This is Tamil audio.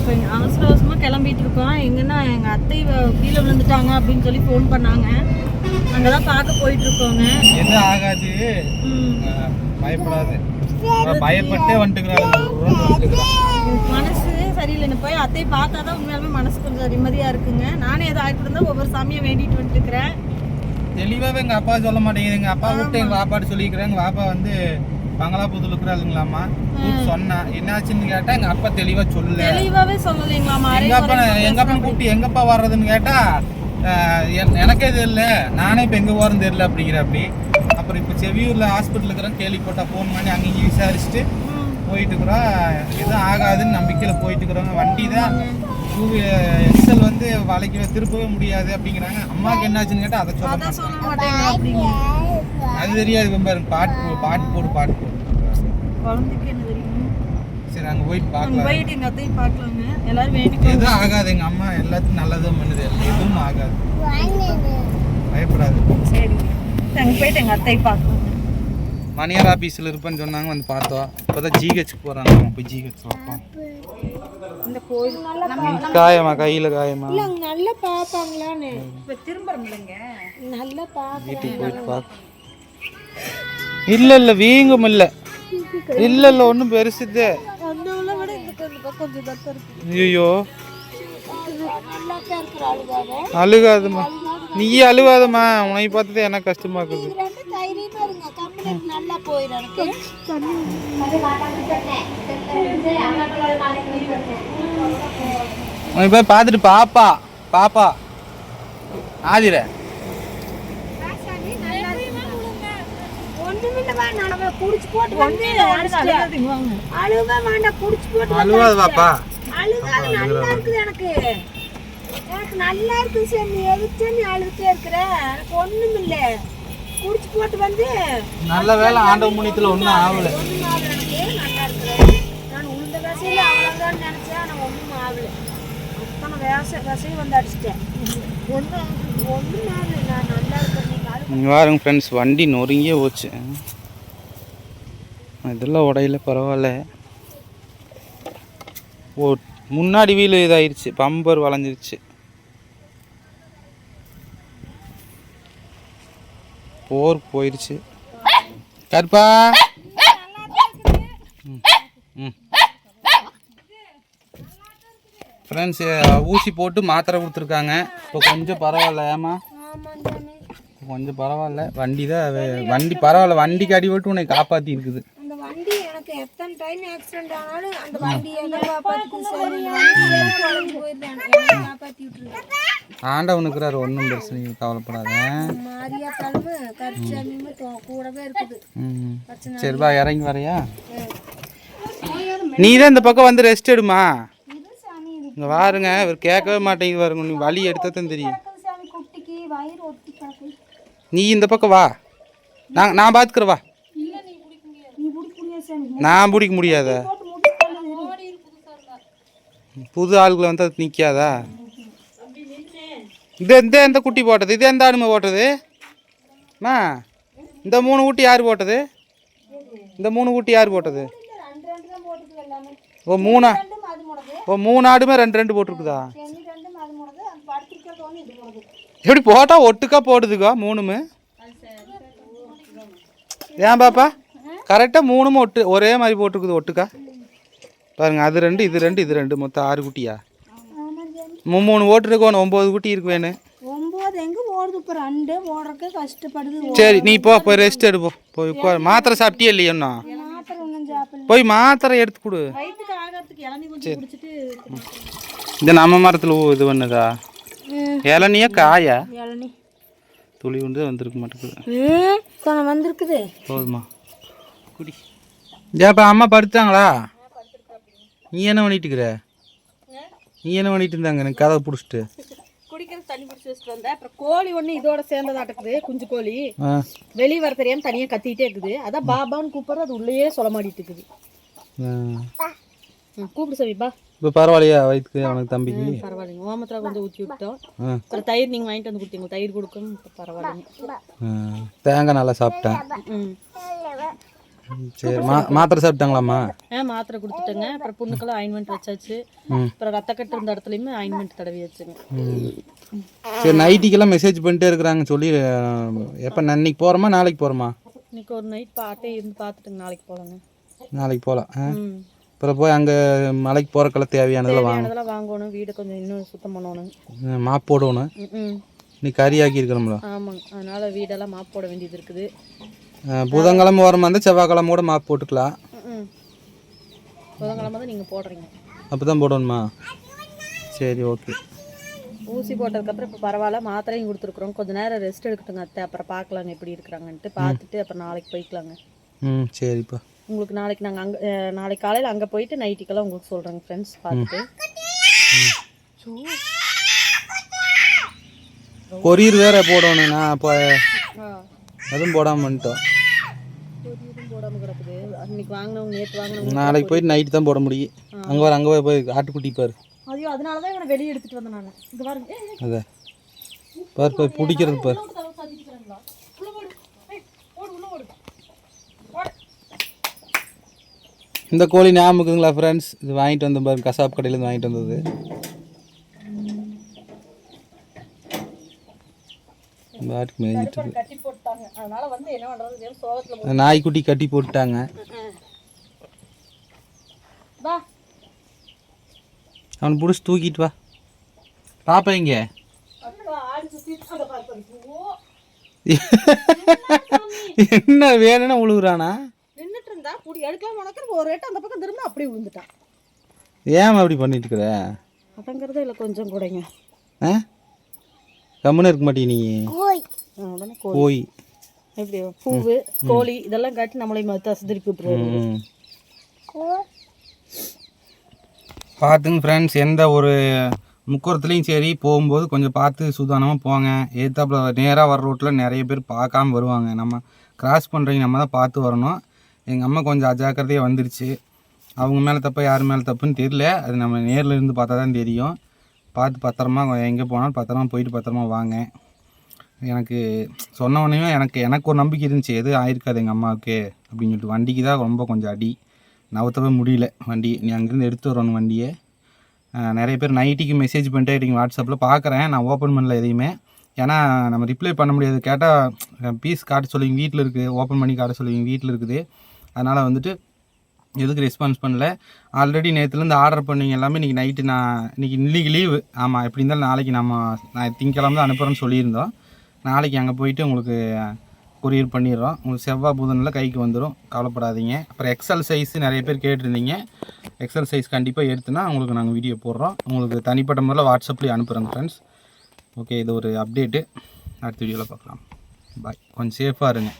இப்போ அவசர அவசரமாக கிளம்பிட்டு இருக்கோம் எங்கன்னா எங்கள் அத்தை கீழே விழுந்துட்டாங்க அப்படின்னு சொல்லி ஃபோன் பண்ணாங்க. அங்கே தான் பார்க்க போயிட்டு இருக்கோங்க எதுவும் ஆகாது பயப்படாது. பயப்பட்டே வந்துட்டுக்கிறாங்க மனசு சரியில்லைன்னு போய் அத்தை பார்த்தா தான் உண்மையாலுமே மனசு கொஞ்சம் நிம்மதியாக இருக்குங்க. நானே ஏதோ ஆகிட்டு ஒவ்வொரு சாமியை வேண்டிட்டு வந்துட்டு இருக்கிறேன் தெளிவாவே எங்க அப்பா சொல்ல மாட்டேங்குது. எங்க அப்பா விட்டு எங்க வாப்பாட்டு சொல்லிக்கிறேன். எங்க வாப்பா வந்து பங்களாபுரத்துல இருக்கிறாருங்களாமா சொன்னா என்னாச்சுன்னு கேட்டா எங்க அப்பா தெளிவா சொல்லல தெளிவாகவே சொல்லலைங்களாமா எங்க அப்பா எங்க அப்பா கூப்பிட்டு எங்கப்பா வர்றதுன்னு கேட்டா எனக்கே தெரியல. நானே இப்ப எங்க போறேன்னு தெரியல அப்படிங்கிற அப்படி. அப்புறம் இப்ப செவியூர்ல ஹாஸ்பிட்டல் இருக்கிறேன் கேள்விப்பட்டா ஃபோன் பண்ணி அங்கே இங்கே விசாரிச்சுட்டு போயிட்டு இருக்கிறோம் எதுவும் ஆகாதுன்னு நம்பிக்கையில போயிட்டு இருக்கிறோங்க வண்டி தான். டூ எக்ஸல் வந்து வளைக்க திருப்பவே முடியாது அப்படிங்கிறாங்க. அம்மாவுக்கு என்னாச்சுன்னு கேட்டா அதை சொல்ல மாட்டேங்க. அது தெரியாது பாருங்க. பாட்டு பாட்டு போடு பாட்டு போடு குழந்தைக்கு என்ன தெரியும்? சரி அங்க போயிட்டு பார்க்கலாம். போயிட்டு எங்கள் அத்தையும் பார்க்கலாங்க. எல்லாரும் வேண்டிக்கோ எதுவும் ஆகாது. எங்க அம்மா எல்லாத்துக்கும் நல்லதும் பண்ணுது. எதுவும் ஆகாது. பயப்படாது. சரிங்க. அங்கே போயிட்டு எங்கள் அத்தையை பார்க்கலாங்க. மணியார் ஆபீஸ்ல இருப்பேன்னு சொன்னாங்க. வந்து பார்த்தோம். இப்போதான் ஜிஹெச்சுக்கு போறாங்க. அவங்க போய் ஜிஹெச் பார்ப்போம். இந்த கோயில் காயமா கையில காயமா? நல்லா பார்ப்பாங்களான்னு இப்போ திரும்புறோம்லங்க நல்லா பார்க்க வீட்டுக்கு போயிட்டு பார்க்க இல்ல இல்ல வீங்கும் இல்ல. இல்ல இல்ல கொஞ்சம் தத்தம் இருக்கு ஐயோ நல்லா தான் இருக்கிற அழுகாத அழுகாதம்மா. நீ அழுகாதம்மா. உன்னை பார்த்தது எனக்கு கஷ்டமா இருக்குது. போய் பார்த்துட்டு பாப்பா பாப்பா. ஆதிர. நான் அவளை குடிச்சு போட்டு வந்து அழுவே வேண்டாம் குடிச்சு போட்டு அழுவாது பாப்பா. நல்லா இருக்குது எனக்கு. எனக்கு நல்லா இருக்குது சரி நீ எதுக்கு நீ அழுதுட்டே இருக்கிற? எனக்கு ஒண்ணும் இல்ல. குடிச்சு போட்டு வந்து நல்ல வேலை ஒன்றும் ஆகல. ஒண்ணும் ஆகல எனக்கு நல்லா இருக்கிறேன் நான் உளுந்த விசையில அவ்வளவுதான் நினைச்சேன் ஆனா ஒண்ணும் ஆகல. அத்தனை விசை விசையும் வந்து அடிச்சிட்டேன். ஒன்றும் ஒண்ணும் ஆகல நான் நல்லா இருக்கிறேன் பாருங்க ஃப்ரெண்ட்ஸ் வண்டி நொறுங்கியே போச்சு. இதெல்லாம் உடையில பரவாயில்ல. ஓ முன்னாடி வீல் இதாயிருச்சு பம்பர் வளைஞ்சிருச்சு. போர் போயிருச்சு. கருப்பா! ஃப்ரெண்ட்ஸ் ஊசி போட்டு மாத்திரை கொடுத்துருக்காங்க. இப்போ கொஞ்சம் பரவாயில்ல ஏமா கொஞ்சம் பரவாயில்ல. வண்டி தான் வண்டி பரவாயில்ல வண்டிக்கு அடிபட்டு உன்னை காப்பாற்றி இருக்குது எத்தனை டைம் ஆக்சிடென்ட் ஆனாலும் அந்த வண்டி எதை காப்பாற்றி போயிருந்தேன். விட்டுருக்கேன் ஆண்டவனுக்குறாரு ஒன்றும் பிரச்சனை கவலைப்படாத. மாரியாத்தாலும் கருச்சாமியும் தொ- கூடவே இருக்குது. ம். சரி பா இறங்கி வரையா? நீ தான் இந்த பக்கம் வந்து ரெஸ்ட் எடுமா? இங்கே வாருங்க இவர் கேட்கவே மாட்டேங்குது பாருங்க நீ வலி எடுத்தா தான் தெரியும். சாமி குட்டிக்கு வயிறு ஒட்டி கிடக்கு நீ இந்த பக்கம் வா. நான் நான் பார்த்துக்கிறேன் வா நீ பிடிக்க முடியாது சாமி நான் பிடிக்க முடியாத? புது ஆளுகளை வந்து அது நிற்காதா இது இந்த எந்த குட்டி போட்டது இது எந்த ஆடுமை போட்டது? அம்மா இந்த மூணு குட்டி யார் போட்டது? இந்த மூணு குட்டி யார் போட்டது? ஓ மூணா ஓ மூணு ஆடுமே ரெண்டு ரெண்டு போட்டிருக்குதா? எப்படி போட்டால் ஒட்டுக்கா போடுதுக்கா மூணுமே? ஏன் பாப்பா? கரெக்டாக மூணுமே ஒட்டு ஒரே மாதிரி போட்டிருக்குது ஒட்டுக்கா? பாருங்க அது ரெண்டு இது ரெண்டு இது ரெண்டு மொத்தம் ஆறு குட்டியா? மூ- மூணு ஓட்டு இருக்கணும் ஒம்பது குட்டி இருக்கு வேணும் ஒம்பது எங்கே ஓடுது? இப்போ ரெண்டு ஓடுறதுக்கு கஷ்டப்படுது. சரி நீ போ போய் ரெஸ்ட் எடுப்போம் போய் உட்கார். மாத்திரை சாப்பிட்டியே இல்லையா இன்னும்? மாத்திரை ஒன்றும் சாப்பிடல. போய் மாத்திரை எடுத்து கொடு. குடிச்சிட்டு இந்த நம்ம மரத்தில் இது பண்ணுதா? இளநியா காயா? துளி உண்டு வந்திருக்க மாட்டேங்குது. வந்திருக்குது. போதுமா? குடி. ஏப்பா அம்மா படுத்தாங்களா நீ என்ன பண்ணிட்டு இருக்கிற நீ என்ன பண்ணிட்டு இருந்தாங்க? எனக்கு கதை பிடிச்சிட்டு. குடிக்கிறது தண்ணி பிடிச்சி வச்சுட்டு வந்தேன். அப்புறம் கோழி ஒன்று இதோட சேர்ந்ததாட்டுக்குது குஞ்சு கோழி. வெளியே வர தெரியாம தனியாக கத்திக்கிட்டே இருக்குது. அதான் பாபான்னு கூப்பிடுறது அது உள்ளேயே சொல்ல மாட்டிட்டு இருக்குது. கூப்பிடு சவிப்பா இப்போ பரவாயில்லையா வயிற்றுக்கு அவனுக்கு தம்பிக்கு? பரவாயில்லைங்க. ஓமத்தில் கொஞ்சம் ஊற்றி விட்டோம். அப்புறம் தயிர் நீங்கள் வாங்கிட்டு வந்து கொடுத்தீங்க. தயிர் கொடுக்கும் இப்போ பரவாயில்லைங்க. தேங்காய் நல்லா சாப்பிட்டேன். ம். சரி மாத்திரை சாப்பிட்டாங்களாம்மா? ஆ மாத்திரை கொடுத்துட்டேங்க. அப்புறம் புண்ணுக்கெல்லாம் ஆயின்மெண்ட் வச்சாச்சு. அப்புறம் ரத்த கட்டு இருந்த இடத்துலையுமே ஆயின்மெண்ட் தடவி வச்சுங்க. சரி நைட்டுக்கெல்லாம் மெசேஜ் பண்ணிட்டே இருக்கிறாங்க. சொல்லி எப்போ இன்னைக்கு போகிறோமா நாளைக்கு போகிறோமா இன்னைக்கு ஒரு நைட் பாட்டே இருந்து பார்த்துட்டுங்க நாளைக்கு போகலாங்க நாளைக்கு போகலாம் அப்புறம் போய் அங்கே மலைக்கு போகிறக்கெல்லாம் தேவையானதெல்லாம் வாங்க. வாங்கணும். வீடை கொஞ்சம் இன்னும் சுத்தம் பண்ணணும். மாப் போடணும். இன்னைக்கு கறி ஆக்கி இருக்கிறோம்ல ஆமாங்க. அதனால வீடெல்லாம் மாப் போட வேண்டியது இருக்குது. புதன்கிழமை வர மாதிரி செவ்வாய்க்கிழமை கூட மாப் போட்டுக்கலாம். புதன்கிழமை தான் நீங்கள் போடுறீங்க. அப்போ தான் போடணுமா? சரி ஓகே. ஊசி போட்டதுக்கப்புறம் இப்போ பரவாயில்ல மாத்திரையும் கொடுத்துருக்குறோம். கொஞ்ச நேரம் ரெஸ்ட் எடுக்கட்டுங்க அத்தை. அப்புறம் பார்க்கலாங்க எப்படி இருக்கிறாங்கன்ட்டு. பார்த்துட்டு அப்புறம் நாளைக்கு போய்க்கலாங்க. ம் சரிப்பா. உங்களுக்கு நாளைக்கு நாங்கள் அங்கே நாளைக்கு காலையில் அங்கே போயிட்டு நைட்டுக்கெல்லாம் உங்களுக்கு சொல்கிறேங்க ஃப்ரெண்ட்ஸ் பார்த்துட்டு. கொரியர் வேற போடணும் நான் அப்போ அதுவும் போடாமல் வந்துட்டோம். நாளைக்கு போயிட்டு நைட்டு தான் போட முடியும். அங்கே வர அங்கே போய் போய் ஆட்டுக்குட்டி பாரு. ஐயோ அதனால தான் இவனை வெளியே எடுத்துகிட்டு வந்தேன் நான். இது பாருங்க. அதை பார் போய் பிடிக்கிறது பார். இந்த கோழி ஞாபகம் இருக்குதுங்களா ஃப்ரெண்ட்ஸ் இது வாங்கிட்டு வந்த பாருங்க கசாப் கடையிலேருந்து வாங்கிட்டு வந்தது. இந்த ஆட்டுக்கு மேய்ஞ்சிட்டு அதனால வந்து என்ன பண்ணுறது சோகத்தில் நாய்க்குட்டி கட்டி போட்டுட்டாங்க. வா. அவனை பிடிச்சி தூக்கிட்டு வா. பாப்பா இங்க என்ன வேணும்னா உழுகுறானா? நின்றுட்டு இருந்தா புடி எடுக்கலாம் உனக்கு ஒரு ரேட்டு அந்த பக்கம் திரும்ப அப்படியே விழுந்துட்டான். ஏன் அப்படி பண்ணிட்டு இருக்கிற அதங்கிறதே இல்லை கொஞ்சம் கூடங்க. ஆ? கம்முன்னு இருக்க மாட்டீங்க நீ? உடனே கோழி போய் எப்படி பூவு கோழி இதெல்லாம் காட்டி நம்மளை மத்தாசு திருப்பி விட்டுருவாரு. பார்த்துங்க ஃப்ரெண்ட்ஸ் எந்த ஒரு முக்குறத்துலேயும் சரி போகும்போது கொஞ்சம் பார்த்து சூதானமாக போங்க. ஏத்தாப்புல நேராக வர ரோட்டில் நிறைய பேர் பார்க்காம வருவாங்க. நம்ம கிராஸ் பண்ணுறீங்க நம்ம தான் பார்த்து வரணும். எங்கள் அம்மா கொஞ்சம் அஜாக்கிரதையாக வந்துருச்சு. அவங்க மேலே தப்பு யார் மேலே தப்புன்னு தெரியல. அது நம்ம நேரில் இருந்து பார்த்தா தான் தெரியும். பார்த்து பத்திரமா எங்கே போனாலும் பத்திரமா போயிட்டு பத்திரமா வாங்க. எனக்கு சொன்ன உடனே எனக்கு எனக்கு ஒரு நம்பிக்கை இருந்துச்சு. எது ஆயிருக்காது எங்கள் அம்மாவுக்கு அப்படின்னு சொல்லிட்டு. வண்டிக்கு தான் ரொம்ப கொஞ்சம் அடி. நவுத்தவே முடியல வண்டி. நீ அங்கேருந்து எடுத்து வரணும் வண்டியை. நிறைய பேர் நைட்டுக்கு மெசேஜ் பண்ணிட்டே இருக்கீங்க. வாட்ஸ்அப்பில் பார்க்குறேன். நான் ஓப்பன் பண்ணல எதையுமே. ஏன்னா நம்ம ரிப்ளை பண்ண முடியாது. கேட்டால் பீஸ் காட்ட சொல்லுவீங்க. வீட்டில் இருக்குது. ஓப்பன் பண்ணி காட்ட சொல்லுவீங்க. வீட்டில் இருக்குது. அதனால் வந்துட்டு எதுக்கு ரெஸ்பான்ஸ் பண்ணல. ஆல்ரெடி நேற்றுலேருந்து ஆர்டர் பண்ணுவீங்க எல்லாமே இன்றைக்கி நைட்டு நான் இன்றைக்கி இன்னைக்கு லீவு ஆமாம் எப்படி இருந்தாலும் நாளைக்கு நம்ம நான் திங்கக்கிழமை தான் அனுப்புகிறேன்னு சொல்லியிருந்தோம். நாளைக்கு அங்கே போயிட்டு உங்களுக்கு கொரியர் பண்ணிடுறோம். உங்களுக்கு செவ்வாய் புதனில் கைக்கு வந்துடும் கவலைப்படாதீங்க. அப்புறம் எக்ஸல் சைஸ் நிறைய பேர் கேட்டிருந்தீங்க. எக்ஸல் சைஸ் கண்டிப்பாக எடுத்துனா உங்களுக்கு நாங்கள் வீடியோ போடுறோம். உங்களுக்கு தனிப்பட்ட முறையில் வாட்ஸ்அப்லேயே அனுப்புகிறோங்க ஃப்ரெண்ட்ஸ் ஓகே இது ஒரு அப்டேட்டு அடுத்த வீடியோவில் பார்க்கலாம். பாய் கொஞ்சம் சேஃபாக இருங்க.